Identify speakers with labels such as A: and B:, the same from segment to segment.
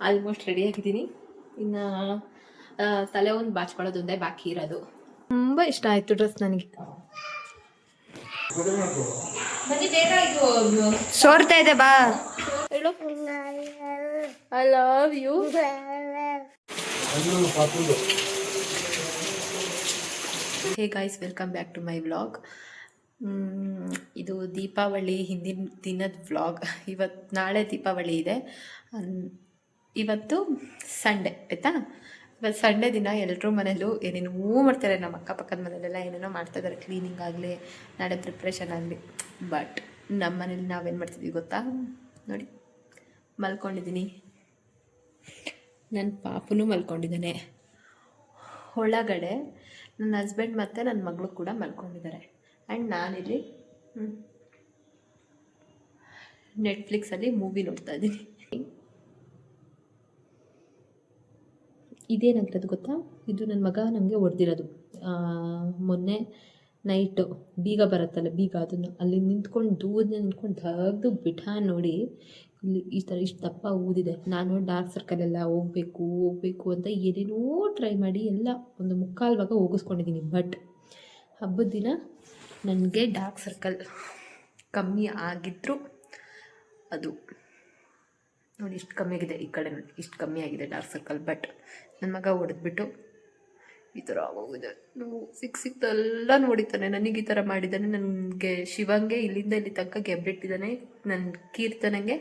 A: Almost ready ಆಗಿದ್ದೀನಿ. ಇನ್ನು ತಲೆ ಒಂದು ಬಾಚ್ಕೊಳ್ಳೋದೊಂದೇ ಬಾಕಿ ಇರೋದು. ತುಂಬ ಇಷ್ಟ ಆಯಿತು ಡ್ರೆಸ್ ನನಗೆ. ಬನ್ನಿ ಬೇಗ ಇದು
B: ಸೋರ್ತಾ ಇದೆ ಬಾ.
A: ಹೇಳು. I love you hey guys welcome back to my vlog ಇದು ದೀಪಾವಳಿ ಹಿಂದಿನ ದಿನದ ವ್ಲಾಗ್ ಇವತ್ತು ನಾಳೆ ದೀಪಾವಳಿ ಇದೆ. ಅನ್- ಇವತ್ತು ಸಂಡೇ ಆಯಿತಾ? ಇವತ್ತು ಸಂಡೇ ದಿನ ಎಲ್ಲರೂ ಮನೇಲೂ ಏನೇನೋ ಮಾಡ್ತಾರೆ. ನಮ್ಮ ಅಕ್ಕಪಕ್ಕದ ಮನೇಲೆಲ್ಲ ಏನೇನೋ ಮಾಡ್ತಾಯಿದ್ದಾರೆ ಕ್ಲೀನಿಂಗ್ ಆಗಲಿ, ನಾಳೆ ಪ್ರಿಪ್ರೇಷನ್ ಆಗಲಿ. ಬಟ್ ನಮ್ಮ ಮನೇಲಿ ನಾವೇನು ಮಾಡ್ತಿದ್ವಿ ಗೊತ್ತಾ? ನೋಡಿ, ಮಲ್ಕೊಂಡಿದ್ದೀನಿ. ನನ್ನ ಪಾಪನೂ ಮಲ್ಕೊಂಡಿದ್ದಾನೆ. ಒಳಗಡೆ ನನ್ನ ಹಸ್ಬೆಂಡ್ ಮತ್ತು ನನ್ನ ಮಗಳು ಕೂಡ ಮಲ್ಕೊಂಡಿದ್ದಾರೆ. ಆ್ಯಂಡ್ ನಾನಿಲ್ಲಿ ನೆಟ್ಫ್ಲಿಕ್ಸಲ್ಲಿ ಮೂವಿ ನೋಡ್ತಾ ಇದ್ದೀನಿ. ಇದೇನಾಗಿರೋದು ಗೊತ್ತಾ? ಇದು ನನ್ನ ಮಗ ನನಗೆ ಹೊಡೆದಿರೋದು. ಮೊನ್ನೆ ನೈಟು ಬೀಗ ಬರುತ್ತಲ್ಲ, ಬೀಗ ಅದನ್ನು, ಅಲ್ಲಿ ನಿಂತ್ಕೊಂಡು ದೂರದಿಂದ ನಿಂತ್ಕೊಂಡು ತೆಗೆದು ಬಿಟ್ಟ ನೋಡಿ ಇಲ್ಲಿ ಈ ಥರ ಇಷ್ಟು ದಪ್ಪ ಊದಿದೆ. ನಾನು ಡಾರ್ಕ್ ಸರ್ಕಲ್ ಎಲ್ಲ ಹೋಗಬೇಕು ಹೋಗಬೇಕು ಅಂತ ಏನೇನೋ ಟ್ರೈ ಮಾಡಿ ಎಲ್ಲ ಒಂದು ಮುಕ್ಕಾಲು ಭಾಗ ಹೋಗಿಸ್ಕೊಂಡಿದ್ದೀನಿ. ಬಟ್ ಹಬ್ಬದ ದಿನ ನನಗೆ ಡಾರ್ಕ್ ಸರ್ಕಲ್ ಕಮ್ಮಿ ಆಗಿದ್ರು ಅದು. ನೋಡಿ, ಇಷ್ಟು ಕಮ್ಮಿ ಆಗಿದೆ ಈ ಕಡೆ, ಇಷ್ಟು ಕಮ್ಮಿ ಆಗಿದೆ ಡಾರ್ಕ್ ಸರ್ಕಲ್ ಬಟ್ ನನ್ನ ಮಗ ಹೊಡೆದ್ಬಿಟ್ಟು ಈ ಥರ ಆಗೋಗಿದೆ. ನಾವು ಸಿಕ್ ಸಿಕ್ತೆಲ್ಲ ನೋಡಿತಾನೆ ನನಗೆ ಈ ಥರ ಮಾಡಿದ್ದಾನೆ. ನನಗೆ ಶಿವಂಗೆ ಇಲ್ಲಿಂದ ಇಲ್ಲಿ ತನಕ ಗೆಬ್ಬಿಟ್ಟಿದ್ದಾನೆ. ನನ್ನ ಕೀರ್ತನಂಗೆ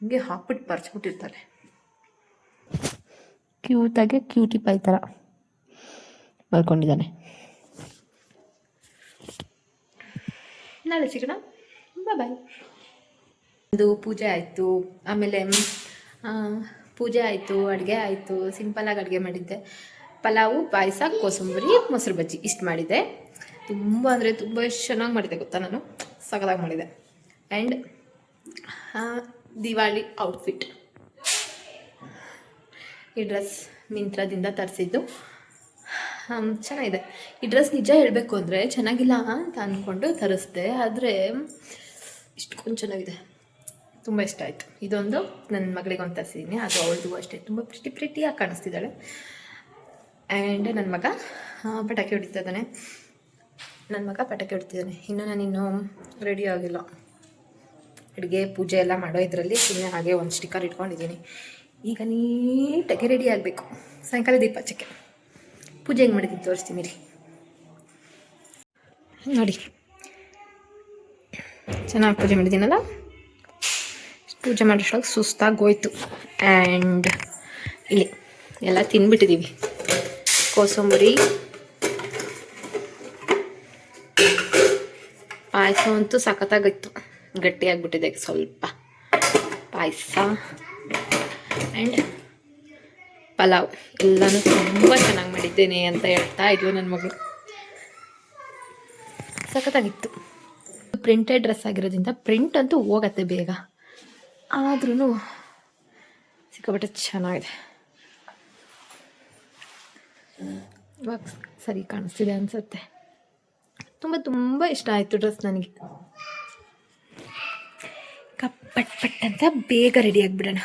A: ಹಿಂಗೆ ಹಾಕ್ಬಿಟ್ಟು ಪರ್ಚ್ಬಿಟ್ಟಿರ್ತಾನೆ ಕ್ಯೂತಾಗೆ ಕ್ಯೂಟಿ ಪೈ ಥರ ಮಲ್ಕೊಂಡಿದ್ದಾನೆ. ನಾಳೆ ಸಿಗೋಣ? ಬಾಯ್. ಇದು ಪೂಜೆ ಆಯಿತು. ಆಮೇಲೆ ಪೂಜೆ ಆಯಿತು, ಅಡುಗೆ ಆಯಿತು ಸಿಂಪಲಾಗಿ ಅಡುಗೆ ಮಾಡಿದ್ದೆ. ಪಲಾವು, ಪಾಯಸ, ಕೋಸಂಬರಿ, ಮೊಸರು ಬಜ್ಜಿ, ಇಷ್ಟು ಮಾಡಿದ್ದೆ. ತುಂಬ ಅಂದರೆ ತುಂಬ ಚೆನ್ನಾಗಿ ಮಾಡಿದೆ ಗೊತ್ತಾ ನಾನು? ಸಗದಾಗಿ ಮಾಡಿದೆ ಆ್ಯಂಡ್ ದಿವಾಳಿ ಔಟ್ಫಿಟ್ ಈ ಡ್ರೆಸ್ ಮಿಂತ್ರದಿಂದ ತರಿಸಿದ್ದು. ಚೆನ್ನಾಗಿದೆ. ಈ ಡ್ರೆಸ್ ನಿಜ ಹೇಳಬೇಕು ಅಂದರೆ ಚೆನ್ನಾಗಿಲ್ಲ ಅಂತ ಅಂದ್ಕೊಂಡು ತರಿಸ್ದೆ, ಆದರೆ ಇಷ್ಟೊಂದು ಚೆನ್ನಾಗಿದೆ. ತುಂಬ ಇಷ್ಟ ಆಯಿತು. ಇದೊಂದು ನನ್ನ ಮಗಳಿಗೆ ಒಂದು ತರಿಸಿದ್ದೀನಿ ಅದು ಅವಳದು ಅಷ್ಟೇ. ತುಂಬ ಪ್ರಿಟಿ ಪ್ರಿಟಿಯಾಗಿ ಕಾಣಿಸ್ತಿದ್ದಾಳೆ. ಆ್ಯಂಡ್ ನನ್ನ ಮಗ ಪಟಾಕಿ ಹೊಡಿತಾ ಇದ್ದಾನೆ ನನ್ನ ಮಗ ಪಟಾಕಿ ಹೊಡಿತಿದ್ದಾನೆ. ಇನ್ನು ನಾನಿನ್ನು ರೆಡಿ ಆಗಿಲ್ಲ. ಅಡುಗೆ, ಪೂಜೆ ಎಲ್ಲ ಮಾಡೋ ಇದರಲ್ಲಿ ಸುಮ್ಮನೆ ಹಾಗೆ ಒಂದು ಸ್ಟಿಕ್ಕರ್ ಇಟ್ಕೊಂಡಿದ್ದೀನಿ. ಈಗ ನೀಟಾಗಿ ರೆಡಿ ಆಗಬೇಕು. ಸಾಯಂಕಾಲ ದೀಪ ಹಚ್ಚಕ್ಕೆ ಪೂಜೆ ಹೆಂಗೆ ಮಾಡಿದ್ದೀನಿ ತೋರಿಸ್ತೀನಿ ರೀ ನೋಡಿ. ಚೆನ್ನಾಗಿ ಪೂಜೆ ಮಾಡಿದ್ದೀನಲ್ಲ? ಪೂಜೆ ಸುಸ್ತಾಗಿ ಹೋಯ್ತು ಆ್ಯಂಡ್ ಇಲ್ಲಿ ಎಲ್ಲ ತಿಂದ್ಬಿಟ್ಟಿದ್ದೀವಿ ಕೋಸಂಬರಿ, ಪಾಯಸ ಅಂತೂ ಸಖತ್ತಾಗಿತ್ತು ಗಟ್ಟಿಯಾಗಿಬಿಟ್ಟಿದೆ ಸ್ವಲ್ಪ ಪಾಯಸ. ಆ್ಯಂಡ್ ಪಲಾವ್. ಎಲ್ಲನೂ ತುಂಬ ಚೆನ್ನಾಗಿ ಮಾಡಿದ್ದೇನೆ ಅಂತ ಹೇಳ್ತಾ ಇದ್ಲು ನನ್ನ ಮಗಳು. ಸಖತ್ತಾಗಿತ್ತು. ಪ್ರಿಂಟೆಡ್ ಡ್ರೆಸ್ ಆಗಿರೋದ್ರಿಂದ ಪ್ರಿಂಟ್ ಅಂತೂ ಹೋಗತ್ತೆ ಬೇಗ. ಆದ್ರೂ ಸಿಕ್ಕಾಪಟ್ಟೆ ಚೆನ್ನಾಗಿದೆ. ಇವಾಗ ಸರಿ ಕಾಣಿಸ್ತಿದೆ ಅನಿಸುತ್ತೆ. ತುಂಬ ತುಂಬ ಇಷ್ಟ ಆಯಿತು ಡ್ರೆಸ್ ನನಗೆ. ಕಪ್ಪಟ್ ಪಟ್ ಅಂತ ಬೇಗ ರೆಡಿ ಆಗಿಬಿಡೋಣ.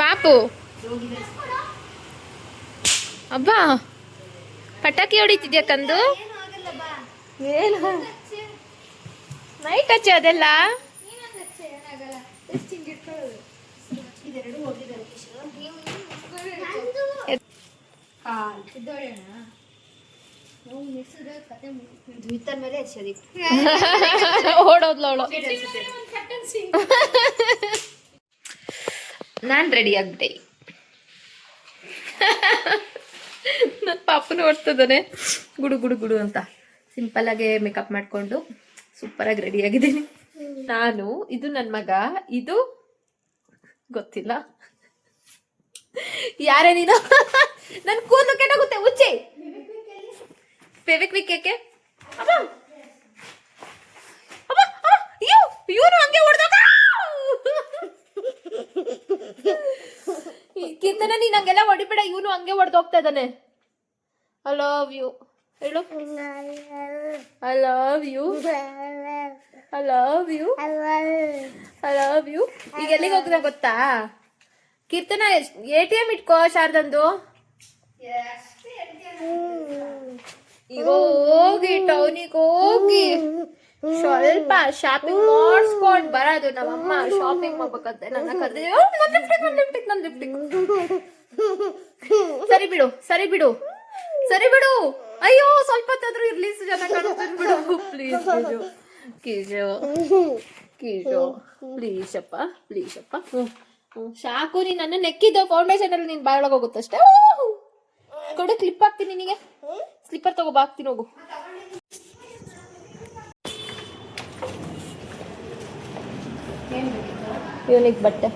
A: ಪಾಪು. ಅಬ್ಬಾ ಪಟಾಕಿ ಹೊಡಿತಿದ್ಯಾ ಕಂದು? ಏನು? ನೈಟ್ ಹಚ್ಚಿ ಅದೆಲ್ಲ ಓಡೋದ್ಲ ಅವಳು ನಾನು ರೆಡಿ ಆಗ್ಬಿಟ್ಟೆ. ನನ್ನ ಪಾಪನು ಓಡ್ತಿದ್ದಾನೆ ಗುಡು ಗುಡು ಗುಡು ಅಂತ. ಸಿಂಪಲ್ ಆಗಿ ಮೇಕಪ್ ಮಾಡಿಕೊಂಡು. ಸೂಪರಾಗಿ ರೆಡಿ ಆಗಿದ್ದೀನಿ. ನಾನು ಇದು ನನ್ನ ಮಗ ಇದು ಗೊತ್ತಿಲ್ಲ. ಯಾರೇ ನೀನು? ನನ್ನ ಕೂದಲು ಕೆಟ್ಟೋಗುತ್ತೆ ಉಚ್ಚಿ. ಫೆವಿಕ್ವಿಕ್ ಅಯ್ಯೋ ಇವನು ಹಂಗೆ ಹೊಡೆದಾಗ ಕೀರ್ತನ ನೀನ್ ಹಂಗೆಲ್ಲ ಹೊಡಿಬೇಡ ಇವನು ಹಂಗೆ ಹೊಡೆದೋಗ್ತಾ ಇದ್ದಾನೆ. ಐ ಲವ್ ಯು ಹೇಳು I love you I love you I love you ಈಗ ಎಲ್ಲಿಗೆ ಹೋಗ್ತಾ ಗೊತ್ತಾ? ಕೀರ್ತನ ಎ ಟಿ ಎಂ ಇಟ್ಕೋ ಶಾರದಂದು. ಈಗ ಹೋಗಿ ಟೌನಿಗೆ ಹೋಗಿ ಸ್ವಲ್ಪ ಶಾಪಿಂಗ್ ಮಾಡಿಸ್ಕೊಂಡ್ ಬರೋದು ನಮ್ಮಮ್ಮ. ಶಾಪಿಂಗ್ ಮಾಡ್ಬೇಕಂತೆ. ನನ್ನ ಕರೆದ್ರೆ ನನ್ ಲಿಫ್ಟಿಕ್ ಸರಿ ಬಿಡು ಸರಿ ಬಿಡು. ಸರಿ ಬಿಡು. ಅಯ್ಯೋ ಸ್ವಲ್ಪ ಹೊತ್ತಾದ್ರೂ ಇರ್ಲಿ ಜನ ಕಾಣಿಸ್ತೀನಿ ಬಿಡು. ಪ್ಲೀಸ್ ಕಿಜು ಕಿಜು ಕಿಜು ಪ್ಲೀಸ್ ಅಪ್ಪ ಪ್ಲೀಸ್ ಅಪ್ಪ. ಸಾಕು ನೀನ್ ನನ್ನ ನೆಕ್ಕಿದ್ದ ಫೌಂಡೇಶನ್ ಅಲ್ಲಿ ನೀನ್ ಬಾಯೊಳಗೆ ಹೋಗುತ್ತಷ್ಟೇ. ಕೊಡು ಕ್ಲಿಪ್ ಹಾಕ್ತೀನಿ ನಿನಗೆ. ಸ್ಲಿಪ್ಪರ್ ತಗೋ ಹಾಕ್ತೀನಿ ಹೋಗು. ಇವನಿಗೆ ಬಟ್ಟೆ.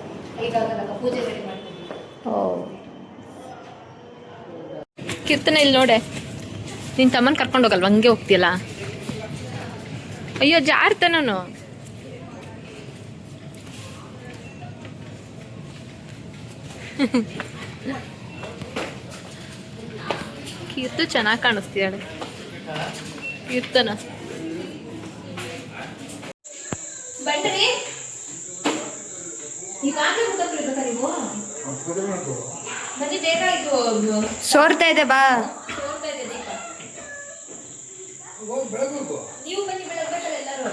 A: ಓ. ಕೀರ್ತನೆ ಇಲ್ಲಿ ನೋಡೆ. ನಿನ್ ತಮ್ಮನ್ ಕರ್ಕೊಂಡು ಹೋಗಲ್ವ? ಹಂಗೆ ಹೋಗ್ತೀಯಲ್ಲ? ಅಯ್ಯೋ ಜಾರ್ತ ನಾನು. ಕೀರ್ತು ಚೆನ್ನಾಗಿ ಕಾಣಿಸ್ತೀಯಾಳೆ ಕೀರ್ತನ.
B: ಸೋರ್ತಾ ಇದೆ ಬಾ.
A: ನೀವು ಬನ್ನಿ ಬೆಳಗ್ಬೇಕಲ್ಲ ಎಲ್ಲರೂ.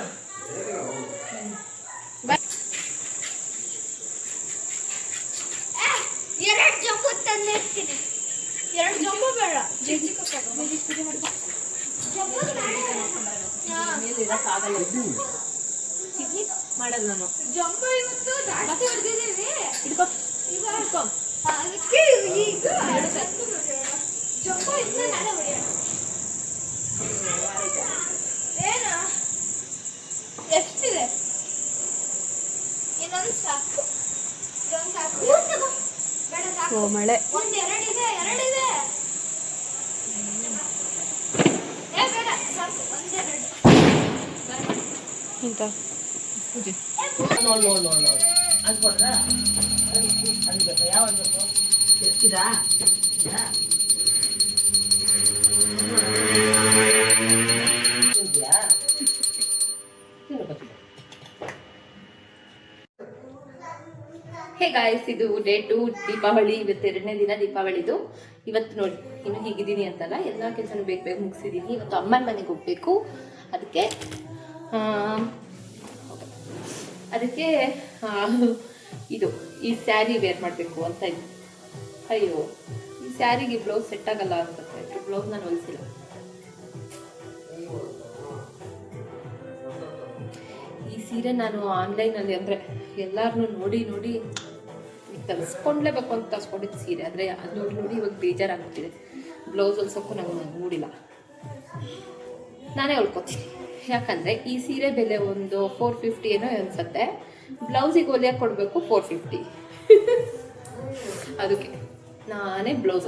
C: ಎರಡು ಜಂಬು ತಂದಿರ್ತೀನಿ
A: ಎರಡು ಜಂಬು ಬೇಡ. ಮಾಡೋದು ನಾನು
C: ಜಂಬು ಇವತ್ತು ಜಾಸ್ತಿ ಹೊಡೆದಿದ್ದೀವಿ. ಅದಕ್ಕೆ ಈಗ. ಜಂಬು ಇನ್ನ ನಾಳೆ ಹೊಡೆಯೋಣ ಏನು ಎಷ್ಟಿದೆ ಇನ್ನೊಂದು ಸಾಕು ಇದೊಂದು ಸಾಕು. ಬೇಡ ಸಾಕು
A: ಓ ಮಳೆ
C: ಒಂದ್ ಎರಡಿದೆ ಎರಡಿದೆ ಏ ಬೇಡ ಸಾಕು ಒಂದೆರಡು
A: ಇಂತ ಪೂಜೆ ಹೇ ಗಾಯ್ಸ್ ಇದು ಡೇ ಟು ದೀಪಾವಳಿ, ಇವತ್ತು ಎರಡನೇ ದಿನ ದೀಪಾವಳಿದು. ಇವತ್ತು ನೋಡಿ, ಇನ್ನು ಹೀಗಿದ್ದೀನಿ ಅಂತಲ್ಲ, ಎಲ್ಲ ಕೆಲಸನೂ ಬೇಗ ಬೇಗ ಮುಗಿಸಿದ್ದೀನಿ. ಇವತ್ತು ಅಮ್ಮನ ಮನೆಗೆ ಹೋಗ್ಬೇಕು. ಅದಕ್ಕೆ ಅದಕ್ಕೆ ಇದು, ಈ ಸ್ಯಾರಿ ವೇರ್ ಮಾಡಬೇಕು ಅಂತ ಇದ್ದೀನಿ ಅಯ್ಯೋ, ಈ ಸ್ಯಾರಿಗೆ ಬ್ಲೌಸ್ ಸೆಟ್ ಆಗಲ್ಲ ಅನ್ಸುತ್ತೆ ಬ್ಲೌಸ್ ನಾನು ಹೊಲಿಸಿಲ್ಲ. ಈ ಸೀರೆ ನಾನು ಆನ್ಲೈನಲ್ಲಿ ಅಂದರೆ ಎಲ್ಲರನ್ನೂ ನೋಡಿ ನೋಡಿ ತರಿಸ್ಕೊಂಡ್ಲೇಬೇಕು ಅಂತ ತರಿಸ್ಕೊಂಡಿದ್ದು ಸೀರೆ. ಆದರೆ ಅದು ನೋಡಿ ನೋಡಿ ಇವಾಗ ಬೇಜಾರಾಗ್ತಿದೆ ಬ್ಲೌಸ್ ಹೊಲ್ಸೋಕ್ಕೂ ನಂಗೆ ಮೂಡಿಲ್ಲ. ನಾನೇ ಹೊಲ್ಕೊತೀನಿ. ಯಾಕಂದರೆ ಈ ಸೀರೆ ಬೆಲೆ ಒಂದು ಫೋರ್ ಫಿಫ್ಟಿ ಏನೋ ಅನ್ಸುತ್ತೆ. ಬ್ಲೌಸಿಗೆ ಹೊಲಿಯಕ್ಕೆ ಕೊಡಬೇಕು ಫೋರ್ ಫಿಫ್ಟಿ ಅದಕ್ಕೆ ನಾನೇ ಬ್ಲೌಸ್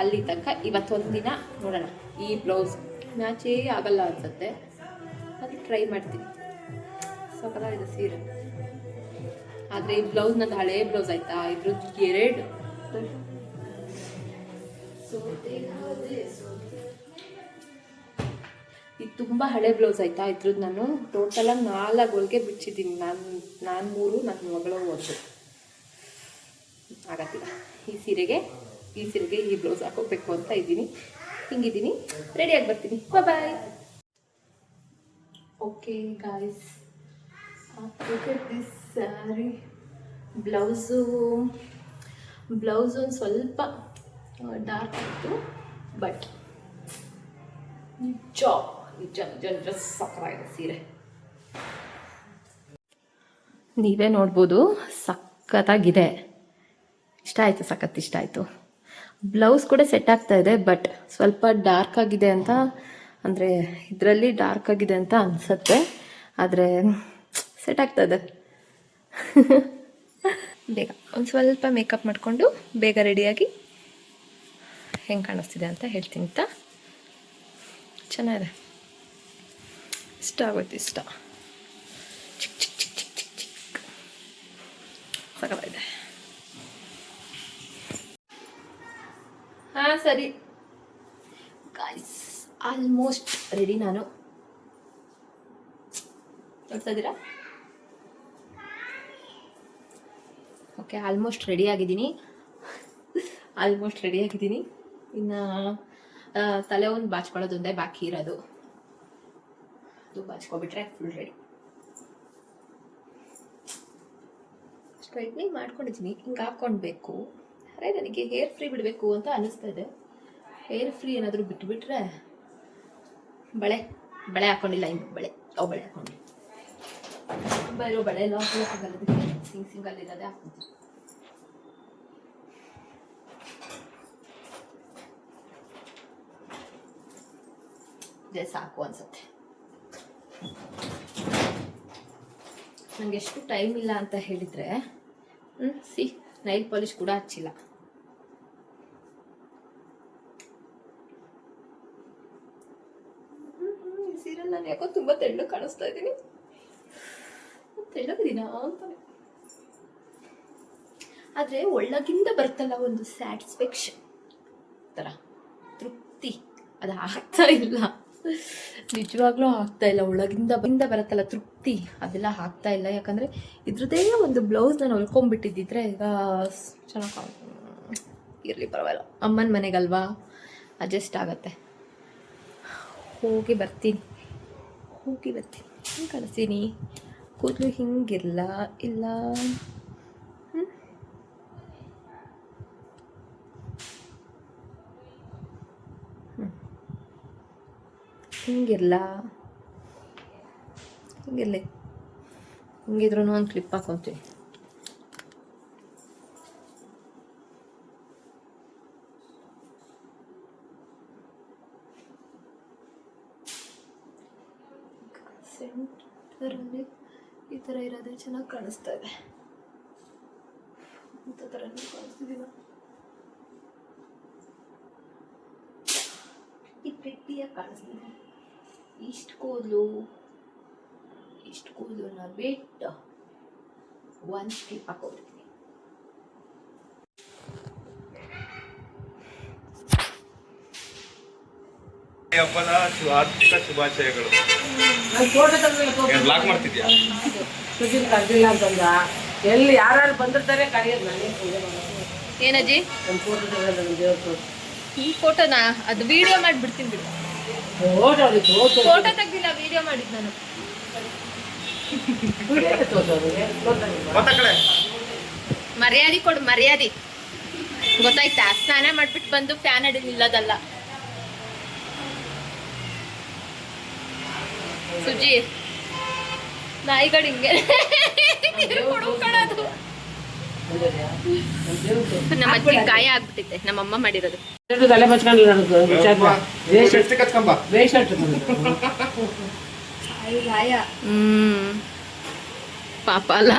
A: ಅಲ್ಲಿ ತನಕ ಇವತ್ತೊಂದು ದಿನ ನೋಡೋಣ. ಈ ಬ್ಲೌಸ್ ಮ್ಯಾಚೇ ಆಗಲ್ಲ ಅನ್ಸುತ್ತೆ. ಅದು ಟ್ರೈ ಮಾಡ್ತೀನಿ. ಸಕಲಾಗಿದೆ ಸೀರೆ. ಆದರೆ ಈ ಬ್ಲೌಸ್ ನಂದು ಹಳೆ ಬ್ಲೌಸ್ ಆಯ್ತಾ? ಇದ್ರದ್ದು ಎರಡು. ಇದು ತುಂಬ ಹಳೆ ಬ್ಲೌಸ್ ಆಯ್ತಾ? ಇದ್ರದ್ದು ನಾನು ಟೋಟಲಾಗಿ ನಾಲ್ಕು ಹೊಲಿಗೆ ಬಿಚ್ಚಿದ್ದೀನಿ. ನಾನು ನಾನು ಮೂರು ನನ್ನ ಮಗಳು ಒಂದು. ಆಗತ್ತಿಲ್ಲ. ಈ ಸೀರೆಗೆ ಈ ಸೀರೆಗೆ ಈ ಬ್ಲೌಸ್ ಹಾಕೋಬೇಕು ಅಂತ ಇದ್ದೀನಿ. ಹಿಂಗಿದ್ದೀನಿ. ರೆಡಿಯಾಗಿ ಬರ್ತೀನಿ. Bye okay guys look at this sari blouse blouse ಒಂದು ಸ್ವಲ್ಪ ಡಾರ್ಕ್ ಇತ್ತು ಬಟ್ ನಿಜ ನಿಜ ನಿಜ ನಿಜ ಸೀರೆ. ನೀವೇ ನೋಡ್ಬೋದು, ಸಖತ್ತಾಗಿದೆ. ಇಷ್ಟ ಆಯಿತು, ಸಖತ್ ಇಷ್ಟ ಆಯಿತು. ಬ್ಲೌಸ್ ಕೂಡ ಸೆಟ್ ಆಗ್ತಾ ಇದೆ ಬಟ್ ಸ್ವಲ್ಪ ಡಾರ್ಕ್ ಆಗಿದೆ ಅಂತ, ಅಂದರೆ ಇದರಲ್ಲಿ ಡಾರ್ಕ್ ಆಗಿದೆ ಅಂತ ಅನಿಸುತ್ತೆ. ಆದರೆ ಸೆಟ್ ಆಗ್ತದೆ. ಬೇಗ. ಒಂದು ಸ್ವಲ್ಪ ಮೇಕಪ್ ಮಾಡಿಕೊಂಡು ಬೇಗ ರೆಡಿಯಾಗಿ ಹೆಂಗೆ ಕಾಣಿಸ್ತಿದೆ ಅಂತ ಹೇಳ್ತೀನಿ ಅಂತ ಚೆನ್ನಾಗಿದೆ. ಇಷ್ಟ ಆಗುತ್ತೆ ಇಷ್ಟ. ಚಿಕ್ ಚಿಕ್ ಚಿಕ್ ಚಿಕ್ ಚಿಕ್ ಚಿಕ್. ಸಗವಾಗಿದೆ ಹಾಂ ಸರಿ. ಗಾಯ್ಸ್ ಆಲ್ಮೋಸ್ಟ್ ರೆಡಿ ನಾನು. ನೋಡ್ತಾ ಇದ್ದೀರಾ? ಓಕೆ ಆಲ್ಮೋಸ್ಟ್ ರೆಡಿ ಆಗಿದ್ದೀನಿ. ಆಲ್ಮೋಸ್ಟ್ ರೆಡಿ ಆಗಿದ್ದೀನಿ. ಇನ್ನು ತಲೆ ಒಂದು ಬಾಚ್ಕೊಳ್ಳೋದೊಂದೇ ಬಾಕಿ ಇರೋದು. ಅದು ಬಾಚ್ಕೊಬಿಟ್ರೆ ಫುಲ್ ರೆಡಿ ಸ್ಟ್ರೈಟ್ನಿಂಗ್ ಮಾಡ್ಕೊಂಡಿದ್ದೀನಿ. ಹಿಂಗೆ ಹಾಕ್ಕೊಳ್ಬೇಕು ಅರೆ, ನನಗೆ ಹೇರ್ ಫ್ರೀ ಬಿಡಬೇಕು ಅಂತ ಅನ್ನಿಸ್ತಾ ಇದೆ. ಹೇರ್ ಫ್ರೀ ಏನಾದರೂ ಬಿಟ್ಬಿಟ್ರೆ, ಬಳೆ ಬಳೆ ಹಾಕ್ಕೊಂಡಿಲ್ಲ ಇನ್ನು ಬಳೆ ಅವು ಬಳೆ ಹಾಕ್ಕೊಂಡು ಇರೋ ಬಳೆ ಎಲ್ಲ ಹಾಕೋಕ್ಕಾಗಲ್ಲ ಸಿಂಗ್ ಸಿಂಗಲ್ ಇರೋದೇ ಇದೇ ಸಾಕು ಅನ್ಸುತ್ತೆ. ನನಗೆ ಎಷ್ಟು ಟೈಮ್ ಇಲ್ಲ ಅಂತ ಹೇಳಿದರೆ ಹ್ಞೂ ಸಿ ನೈಲ್ ಪಾಲಿಶ್ ಕೂಡ ಹಚ್ಚಿಲ್ಲ. ಸೀರೆ ನಾನು ಯಾಕೋ ತುಂಬ ತೆಳ್ಳಗೆ ಕಾಣಿಸ್ತಾ ಇದ್ದೀನಿ. ತೆಳ್ಳಗಿದ್ದೀನ ಅಂತಾನೆ. ಆದರೆ ಒಳಗಿಂದ ಬರ್ತಲ್ಲ ಒಂದು ಸ್ಯಾಟಿಸ್ಫ್ಯಾಕ್ಷನ್ ಥರ ತೃಪ್ತಿ ಅದು ಆಗ್ತಾ ಇಲ್ಲ. ನಿಜವಾಗ್ಲೂ ಆಗ್ತಾ ಇಲ್ಲ. ಒಳಗಿಂದ ಬಂದ ಬರುತ್ತಲ್ಲ, ತೃಪ್ತಿ ಅದೆಲ್ಲ ಆಗ್ತಾ ಇಲ್ಲ. ಯಾಕಂದರೆ ಇದ್ರದ್ದೇ ಒಂದು ಬ್ಲೌಸ್ ನಾನು ಹೊಲ್ಕೊಂಡ್ಬಿಟ್ಟಿದ್ದಿದ್ರೆ ಈಗ ಚೆನ್ನಾಗಿ ಇರಲಿ ಪರವಾಗಿಲ್ಲ. ಅಮ್ಮನ ಮನೆಗಲ್ವಾ? ಅಡ್ಜಸ್ಟ್ ಆಗತ್ತೆ. ಹೋಗಿ ಬರ್ತೀನಿ. ಹೋಗಿ ಬರ್ತೀನಿ. ಹಿಂಗೆ ಕಳಿಸ್ತೀನಿ ಕೂದಲು ಹಿಂಗಿರಲ್ಲ ಇಲ್ಲ. ಹಿಂಗಿರಲ್ಲ ಹಿಂಗಿರಲಿ. ಹಿಂಗಿದ್ರೂ ಒಂದು ಕ್ಲಿಪ್ ಹಾಕೊತೀವಿ. ಸೆಂಟರಲ್ಲಿ ಈ ಥರ ಇರೋದೇ ಚೆನ್ನಾಗಿ ಕಾಣಿಸ್ತಾ ಇದೆ. ಇಂಥ ಥರನೂ ಕಾಣಿಸ್ತಿದ್ದೀನ ಈ ಪೆಟ್ಟಿಯಾಗಿ ಕಾಣಿಸ್ತಿದೆ. ಇಷ್ಟು ಕೂದಲು ಇಷ್ಟು ಕೂದಲನ್ನ ಬಿಟ್ಟು ಒಂದು ಸ್ಟಿಪ್ ಹಾಕೋಬಿಡ್ತೀನಿ.
D: ಹಬ್ಬದ ಆರ್ಥಿಕ ಶುಭಾಶಯಗಳು. ಬ್ಲಾಕ್ ಮಾಡ್ತಿದ್ಯಾ?
E: ಸುಜಿನ್ ಕರ್ದಿಲ್ಲ ಅಂತಂದ. ಎಲ್ಲಿ ಯಾರು ಬಂದಿರ್ತಾರೆ ಕರೆಯೋದು ನನಗೆ ಪೂಜೆ ಮಾಡೋದು
A: ಏನಜ್ಜಿ?
E: ನಮ್ಮ ಫೋಟೋ ತೆಗೆದು ದೇವ್ರ ಫೋಟೋ
A: ಈ ಫೋಟೋನ ಅದು ವಿಡಿಯೋ ಮಾಡಿಬಿಡ್ತೀನಿ ಬಿಡು.
E: ಫೋಟೋ
A: ತೆಗ್ದಿಲ್ಲ ವಿಡಿಯೋ ಮಾಡಿದ್ ನಾನು. ಮರ್ಯಾದೆ ಕೊಡು ಮರ್ಯಾದೆ. ಗೊತ್ತಾಯ್ತಾ? ಸ್ನಾನ ಮಾಡ್ಬಿಟ್ಟು ಬಂದು ಫ್ಯಾನ್ ಅಡಿ ನಿಲ್ಲೋದಲ್ಲ. ಸುಜಿ ನಾಯಿಗಳು ಹಿಂಗೆ. ಕೊಡೋದು. ನಮ್ಮ ಅಜ್ಜಿ ಗಾಯ ಆಗ್ಬಿಟ್ಟಿದೆ. ನಮ್ಮಮ್ಮ ಮಾಡಿರೋದು.
E: ತಲೆ ಬಚ್ಕೊಂಡಿಲ್ಲ ನನಗೆ ವೇಷ
A: ಹ್ಮ್. ಪಾಪ ಅಲ್ಲ.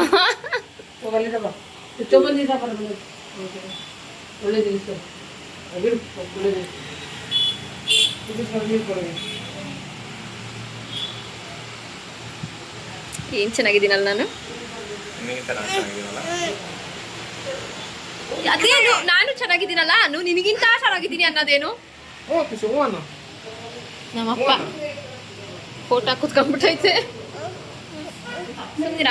A: ಏನ್ ಚೆನ್ನಾಗಿದ್ದೀನಲ್ಲ ನಾನು? ಅದೇನು ನಾನು ಚೆನ್ನಾಗಿದ್ದೀನಲ್ಲ ನಾನು ನಿನಗಿಂತ ಚೆನ್ನಾಗಿದ್ದೀನಿ ಅನ್ನೋದೇನು? ನಮ್ಮಪ್ಪ ಫೋಟೋ ಕುತ್ಕೊಂಡ್ಬಿಟ್ಟೈತೆ. ಸುಮ್ನಿರ.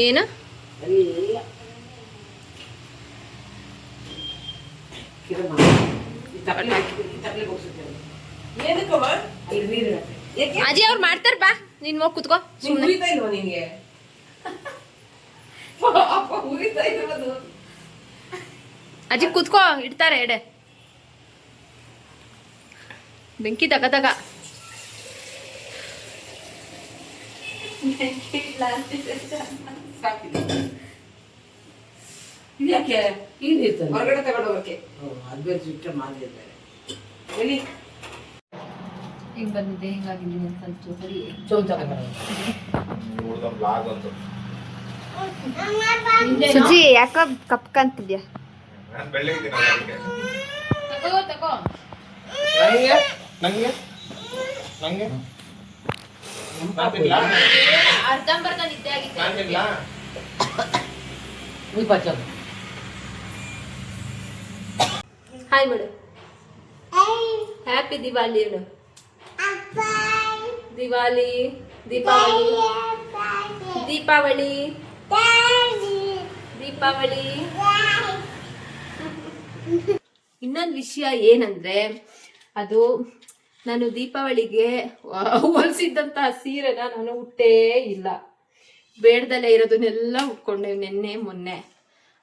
A: ಏನ? ಅಜಯ್ ಅವ್ರು ಮಾಡ್ತಾರ ಬಾ ನಿನ್ ಹೋಗ್ ಕುತ್ಕೋ
E: ನಿಂಗೆ
A: ಸುಮ್ನೆ
E: ಉರಿತಾ ಇಲ್ವಾ ನಿಂಗೆ ಪಾಪ ಉರಿತಾ ಇರೋದು
A: ಅಜ್ಜಿ ಕುತ್ಕೋ ಇಡ್ತಾರೆ ಎಡೆ. ಬೆಂಕಿ ತಗ ತಗ.
E: ನೀರು ಹೊರಗಡೆ ತಗೊಂಡು ಹೋಗಕ್ಕೆ ಅದು ಬೇರೆ ಸಿಸ್ಟಮ್ ಮಾಡಿದ್ದಾರೆ ಹೇಳಿ.
A: ಹೆಂಗ್ ಬಂದಿದೆ ಹೆಂಗಾಗಿದ್ದೀನಿ ಅಂತ ಸರಿ.
E: ಚೌನ್
B: ಸುಜಿ ಯಾಕೋ ಕಪ್ಕಂತಿದ್ಯಾ?
A: ಹಾಯ್ ಮಾಡು ಹ್ಯಾಪಿ ದಿವಾಲಿ
C: Bye.
A: ದಿವಾಲಿ ದೀಪಾವಳಿ ದೀಪಾವಳಿ ದೀಪಾವಳಿ ಇನ್ನೊಂದು ವಿಷಯ ಏನಂದ್ರೆ, ಅದು ನಾನು ದೀಪಾವಳಿಗೆ ಹೊಲಿಸಿದ್ದಂತ ಸೀರೆನ ನಾನು ಉಟ್ಟೇ ಇಲ್ಲ. ಬೇಡದಲ್ಲೇ ಇರೋದನ್ನೆಲ್ಲ ಉಟ್ಕೊಂಡೆ ನಿನ್ನೆ, ಮೊನ್ನೆ.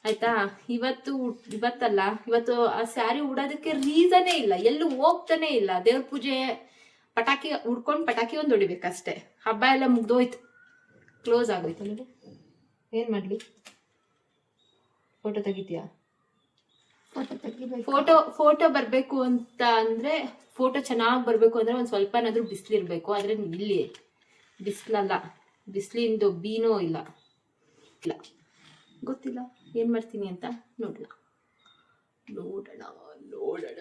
A: ಆಯ್ತಾ? ಇವತ್ತು ಇವತ್ತಲ್ಲ, ಇವತ್ತು ಆ ಸ್ಯಾರಿ ಉಡೋದಕ್ಕೆ ರೀಸನೇ ಇಲ್ಲ. ಎಲ್ಲೂ ಹೋಗ್ತಾನೆ ಇಲ್ಲ. ದೇವ್ರ ಪೂಜೆ, ಪಟಾಕಿ ಉಡ್ಕೊಂಡು ಪಟಾಕಿ ಒಂದು ಹೊಡಿಬೇಕಷ್ಟೇ. ಹಬ್ಬ ಎಲ್ಲ ಮುಗ್ದೋಯ್ತು. ಕ್ಲೋಸ್ ಆಗೋಯ್ತು. ನೋಡಿ ಏನ್ ಮಾಡ್ಲಿ? ಫೋಟೋ ತೆಗಿತೀಯಾ? ಫೋಟೋ ಫೋಟೋ ಬರಬೇಕು ಅಂತ ಅಂದ್ರೆ ಫೋಟೋ ಚೆನ್ನಾಗಿ ಬರಬೇಕು ಅಂದ್ರೆ ಒಂದು ಸ್ವಲ್ಪನಾದರೂ ಬಿಸಿಲಿರ್ಬೇಕು ಆದ್ರೆ ಇಲ್ಲಿ ಬಿಸಿಲಲ್ಲ. ಬಿಸಿಲಿಂದು ಬೀನೋ ಇಲ್ಲ. ಇಲ್ಲ. ಗೊತ್ತಿಲ್ಲ. ಏನ್ ಮಾಡ್ತೀನಿ ಅಂತ ನೋಡೋಣ. ನೋಡೋಣ ನೋಡೋಣ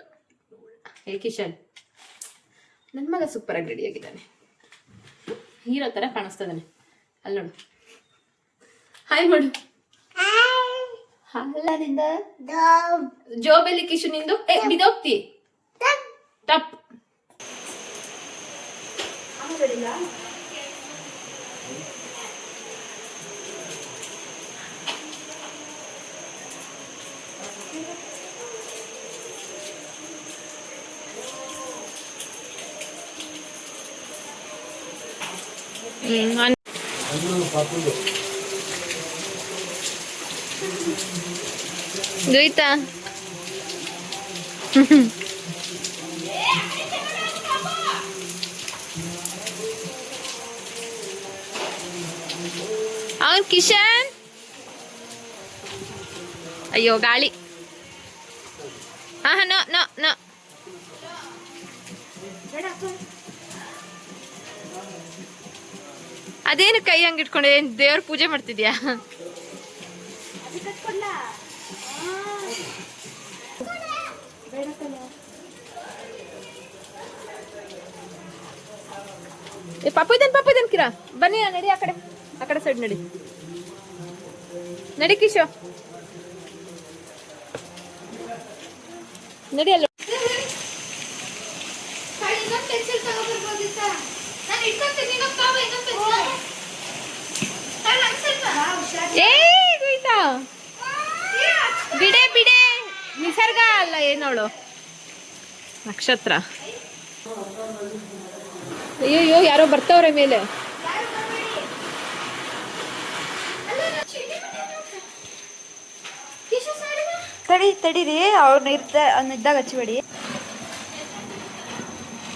A: ನೋಡೋಣ. ಹೇ ಕಿಶನ್. ನನ್ನ ಮಗ ಸೂಪರ್ ಆಗಿ ರೆಡಿ ಆಗಿದ್ದಾನೆ. ಹೀರೋ ತರ ಕಾಣಿಸ್ತಿದ್ದಾನೆ ಅಲ್ಲಿ ನೋಡು. ಹಾಯ್ ಮಾಡು ಅಲ್ಲದಿಂದ ಜೋಬೆಲಿ ಕಿಶು ನಿಂದು ಏ ಬಿದೋಗ್ತಿ ಟಪ್
B: ದ್ವೈತಾ ಅವನ್ ಕಿಶನ್ ಅಯ್ಯೋ ಗಾಳಿ ಹಾ ನೋ ನೋ ನೋ ಅದೇನು ಕೈ ಹಂಗೆ ಇಟ್ಕೊಂಡೆ? ದೇವ್ರ ಪೂಜೆ ಮಾಡ್ತಿದ್ಯಾ? ಏ, ಪಾಪು ಇದ್ದಾನೆ ಪಾಪು ಇದ್ದಾನೆ ಕಿರಾ. ಬನ್ನಿ ನಡಿ, ಆ ಕಡೆ. ಆ ಕಡೆ ಸೈಡ್ ನಡಿ. ನಡಿ, ಕಿಶೋ. ನಡಿ ಅಲ್ಲ. ಬಿಡೆ ಬಿಡೆ. ನಿಸರ್ಗ ಅಲ್ಲ, ಏನವಳು? ನಕ್ಷತ್ರ. ಅಯ್ಯೋ ಯಾರೋ ಬರ್ತಾವ್ರೆ ಮೇಲೆ. ತಡಿ ತಡೀರಿ ಅವ್ರನ್ನ ಇರ್ತ ಅವ್ನ ಇದ್ದಾಗ ಹಚ್ಬೇಡಿ.